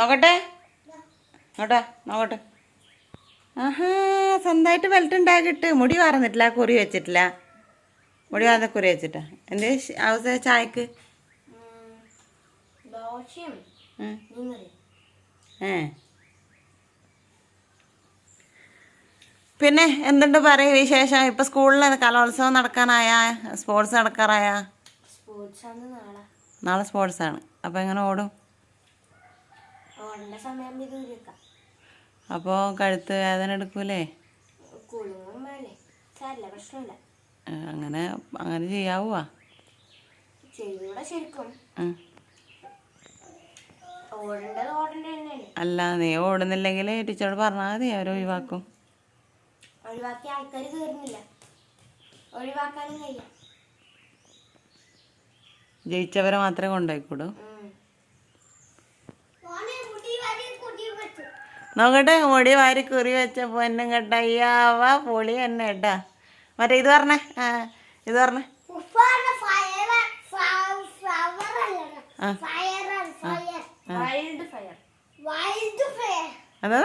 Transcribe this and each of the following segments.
നോക്കട്ടെ? നോട്ടെ നോക്കട്ടെ. ആഹാ സ്വന്തമായിട്ട് ബെൽറ്റ് ഉണ്ടാക്കിയിട്ട് മുടി വാർന്നിട്ടില്ല കുറി വെച്ചിട്ടില്ല. മുടി വാർന്ന കുറി വെച്ചിട്ടാ. എന്റെ അവസ്ഥ ചായക്ക്? ഏ. പിന്നെ എന്തുണ്ട് പറയും വിശേഷം? ഇപ്പം സ്കൂളിൽ കലോത്സവം നടക്കാനായ? സ്പോർട്സ് നടക്കാറായ? സ്പോർട്സ് ആണ് നാളെ. സ്പോർട്സാണ് അപ്പോൾ എങ്ങനെ ഓടും? സമയം അപ്പോൾ കഴുത്ത് വേദന എടുക്കൂലേ? കുളുങ്ങും വേണേ. സാരില്ല പ്രശ്നമില്ല. അങ്ങനെ അങ്ങനെ ചെയ്യാവുക ചെയ്തൂടെ ശരിക്കും. ഓടേണ്ടത് ഓടേണ്ട തന്നെയാണ്. അല്ല നീ ഓടുന്നില്ലെങ്കിൽ ടീച്ചറോട് പറഞ്ഞാൽ മതി അവർ ഒഴിവാക്കും. ഒഴിവാക്കിയ ആൾക്കാർ കയറുന്നില്ല ഒഴിവാക്കാനും കഴിയാം ജയിച്ചവരെ മാത്രമേ കൊണ്ടുപോയിക്കൂടൂ. നോക്കട്ടെ മുടി വാരി കുറി വെച്ച പൊന്നും കേട്ട. അയ്യാവ പൊളി തന്നെ കേട്ടാ. മറ്റേ ഇത് പറഞ്ഞേ ആ ഇത് പറഞ്ഞേ. അതാ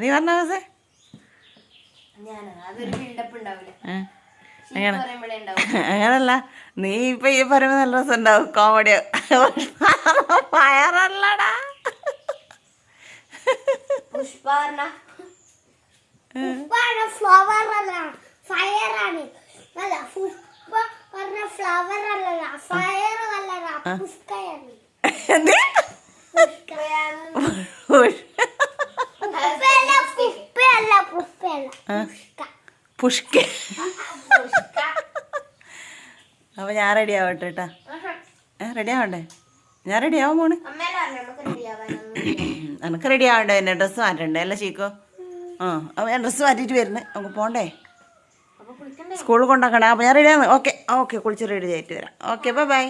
നീ പറഞ്ഞ ദിവസം ഞാനാ അതൊരു ബിൽഡപ്പ് ഉണ്ടാവില്ല ഉണ്ടാവും. അങ്ങനല്ല. നീ ഇപ്പൊ ഈ പറയുമ്പോ നല്ല രസം ഉണ്ടാവും കോമഡി പയറല്ലടാ ഫ്ലവർ അല്ല. ഫയർ ആണ്. അല്ല പറഞ്ഞ ഫ്ലവർ അല്ല ഫയർ അല്ല പുഷ്കയാണ്. എന്ത്? പുഷ്പയാണ് പുഷ്പയല്ല പുഷ്പയല്ല. പുഷ്ക. പുഷ്ക. അപ്പൊ ഞാൻ റെഡി ആവട്ടെ കേട്ടാ റെഡി ആവണ്ടേ? ഞാൻ റെഡി ആവാൻ പോണ്. എനിക്ക് റെഡി ആവണ്ടേ? എന്നെ ഡ്രസ്സ് മാറ്റണ്ടേ? അല്ല ചീക്കോ? ആ അപ്പോൾ ഞാൻ ഡ്രസ്സ് മാറ്റിട്ട് വരുന്നേ നമുക്ക് പോണ്ടേ? അപ്പൊ സ്കൂളിൽ കൊണ്ടാക്കണേ. അപ്പോൾ ഞാൻ റെഡി റെഡിയാണ് ഓക്കെ ഓക്കെ കുളിച്ച് റെഡി ആയിട്ട് വരാം. Okay bye bye